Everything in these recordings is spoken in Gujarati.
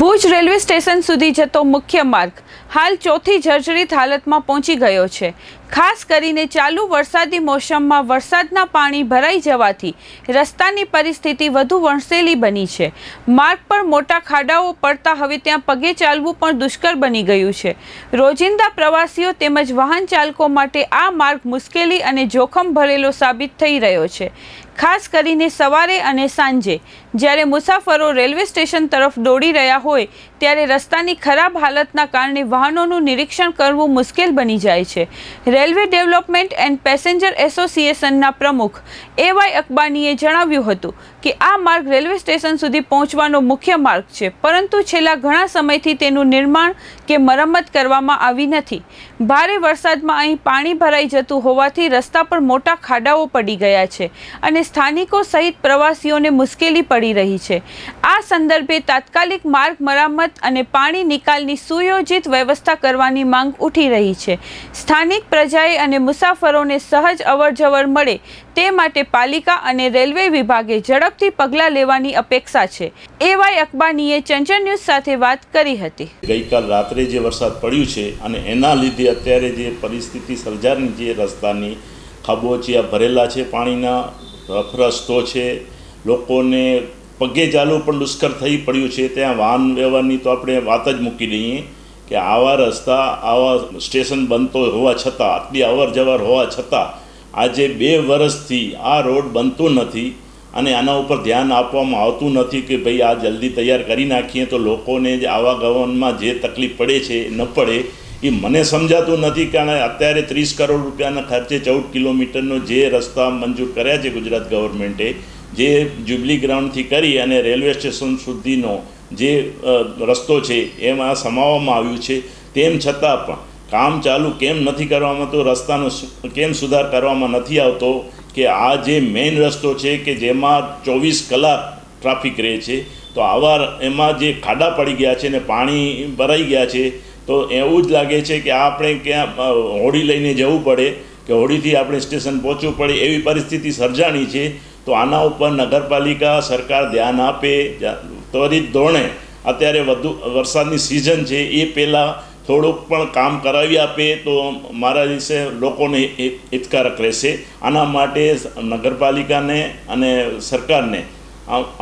ભુજ રેલવે સ્ટેશન સુધી જતો મુખ્ય માર્ગ હાલ ચોથી જર્જરિત હાલતમાં પહોંચી ગયો છે. ખાસ કરીને ચાલુ વરસાદી મોસમમાં વરસાદના પાણી ભરાઈ જવાથી રસ્તાની પરિસ્થિતિ વધુ વણસેલી બની છે. માર્ગ પર મોટા ખાડાઓ પડતા હવે ત્યાં પગે ચાલવું પણ દુષ્કર બની ગયું છે. રોજિંદા પ્રવાસીઓ તેમજ વાહન ચાલકો માટે આ માર્ગ મુશ્કેલી અને જોખમ ભરેલો સાબિત થઈ રહ્યો છે. ખાસ કરીને સવારે અને સાંજે, જ્યારે મુસાફરો રેલવે સ્ટેશન તરફ દોડી રહ્યા હોય, ત્યારે રસ્તાની ખરાબ હાલતના કારણે વાહનોનું નિરીક્ષણ કરવું મુશ્કેલ બની જાય છે. રેલવે ડેવલપમેન્ટ એન્ડ પેસેન્જર એસોસિએશનના પ્રમુખ એવાય અકબાનીએ જણાવ્યું હતું કે આ માર્ગ રેલવે સ્ટેશન સુધી પહોંચવાનો મુખ્ય માર્ગ છે, પરંતુ છેલ્લા ઘણા સમયથી તેનું નિર્માણ કે મરમ્મત કરવામાં આવી નથી. ભારે વરસાદમાં અહીં પાણી ભરાઈ જતું હોવાથી રસ્તા પર મોટા ખાડાઓ પડી ગયા છે અને સ્થાનિકો સહિત પ્રવાસીઓને મુશ્કેલી પડી રહી છે. આ સંદર્ભે તાત્કાલિક માર્ગ મરામત અને પાણી નિકાલની સુયોજિત વ્યવસ્થા કરવાની માંગ ઉઠી રહી છે. સ્થાનિક પ્રજાએ અને મુસાફરોને સહજ અવરજવર મળે તે માટે પાલિકા અને રેલવે વિભાગે ઝડપથી પગલાં લેવાની અપેક્ષા છે. એવાય અકબાનીએ ચંચળ ન્યૂઝ સાથે વાત કરી હતી. ગઈકાલ રાત્રે જે વરસાદ પડ્યું છે અને એના લીધે અત્યારે જે પરિસ્થિતિ સર્જાની જે રસ્તાની ખાબોચિયા ભરેલા છે, પાણીના રફ રસ્તો છે, લોકોને પગે ચાલવું પણ દુષ્કર થઈ પડ્યું છે. ત્યાં વાહન વ્યવહારની તો આપણે વાત જ મૂકી દઈએ. કે આવા રસ્તા, આવા સ્ટેશન બનતો હોવા છતાં, આટલી અવર જવર હોવા છતાં, આજે બે વર્ષથી આ રોડ બનતો નથી અને આના ઉપર ધ્યાન આપવામાં આવતું નથી કે ભાઈ આ જલ્દી તૈયાર કરી નાખીએ તો લોકોને જે આવાગમનમાં જે તકલીફ પડે છે ન પડે, એ મને સમજાતું નથી કારણ અત્યારે ત્રીસ કરોડ રૂપિયાના ખર્ચે ચૌદ કિલોમીટરનો જે રસ્તા મંજૂર કર્યા છે ગુજરાત ગવર્મેન્ટે, જે જ્યુબલી ગ્રાઉન્ડથી કરી અને રેલવે સ્ટેશન સુધીનો જે રસ્તો છે, એમાં સમાવવામાં આવ્યું છે, તેમ છતાં પણ કામ ચાલુ કેમ નથી કરવામાં તો રસ્તાનો કેમ સુધાર કરવામાં નથી આવતો કે આ જે મેઇન રસ્તો છે કે જેમાં ચોવીસ કલાક ટ્રાફિક રહે છે, તો આવા એમાં જે ખાડા પડી ગયા છે ને પાણી ભરાઈ ગયા છે, તો એવું જ લાગે છે કે આપણે ક્યાં હોડી લઈને જવું પડે, કે હોડીથી આપણે સ્ટેશન પહોંચવું પડે એવી પરિસ્થિતિ સર્જાણી છે, તો આના ઉપર નગરપાલિકા સરકાર ધ્યાન આપે ત્વરિત ધોરણે અત્યારે વધુ વરસાદની સિઝન છે, એ પહેલાં થોડુંક પણ કામ કરાવી આપે તો મારા વિશે લોકોને હિતકારક રહેશે. આના માટે નગરપાલિકાને અને સરકારને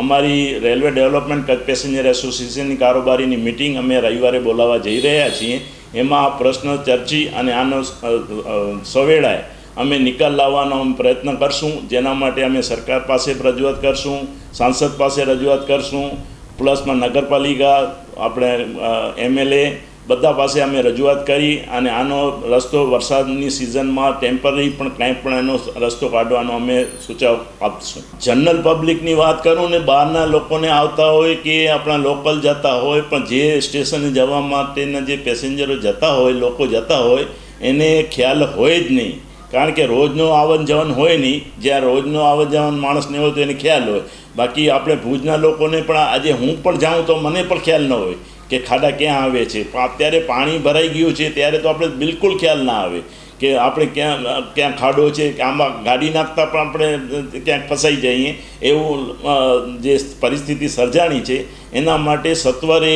અમારી રેલવે ડેવલપમેન્ટ પેસેન્જર એસોસિએશનની કારોબારીની મિટિંગ અમે રવિવારે બોલાવવા જઈ રહ્યા છીએ. એમાં આ પ્રશ્ન ચર્ચી અને આનો સવેળાએ અમે નિકાલ લાવવાનો પ્રયત્ન કરશું. જેના માટે અમે સરકાર પાસે રજૂઆત કરશું, સાંસદ પાસે રજૂઆત કરશું. પ્લસમાં નગરપાલિકા, આપણે એમએલએ બધા પાસે અમે રજૂઆત કરી અને આનો રસ્તો વરસાદની સિઝનમાં ટેમ્પરરી પણ કાંઈ પણ એનો રસ્તો કાઢવાનો અમે સૂચવ આપશું. જનરલ પબ્લિકની વાત કરું ને બહારના લોકોને આવતા હોય કે આપણા લોકલ જતા હોય, પણ જે સ્ટેશને જવા માટેના જે પેસેન્જરો જતા હોય, લોકો જતા હોય, એને ખ્યાલ હોય જ નહીં. કારણ કે રોજનું આવન જવન હોય નહીં, જ્યાં રોજનો આવન જવન માણસને હોય તો એને ખ્યાલ હોય. બાકી આપણે ભુજના લોકોને પણ આજે હું પણ જાઉં તો મને પણ ખ્યાલ ન હોય કે ખાડા ક્યાં આવે છે. અત્યારે પાણી ભરાઈ ગયું છે ત્યારે તો આપણે બિલકુલ ખ્યાલ ના આવે કે આપણે ક્યાં ક્યાં ખાડો છે, કે આમાં ગાડી નાખતા પણ આપણે ક્યાંક ફસાઈ જઈએ. એવું જે પરિસ્થિતિ સર્જાણી છે, એના માટે સત્વરે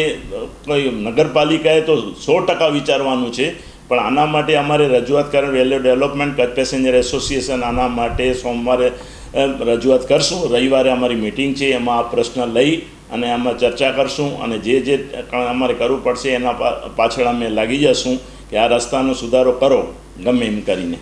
કોઈ નગરપાલિકાએ તો સો ટકા વિચારવાનું છે પણ આના માટે અમારે રજૂઆત કારણ value development Kutch passenger association આના માટે સોમવારે રજૂઆત કરશું. રવિવારે અમારી મિટિંગ છે, એમાં આ પ્રશ્ન લઈ અને આમાં ચર્ચા કરશું અને જે જે અમારે કરવું પડશે એના પાછળ અમે લાગી જશું કે આ રસ્તાનો સુધારો કરો, ગમે એમ કરીને.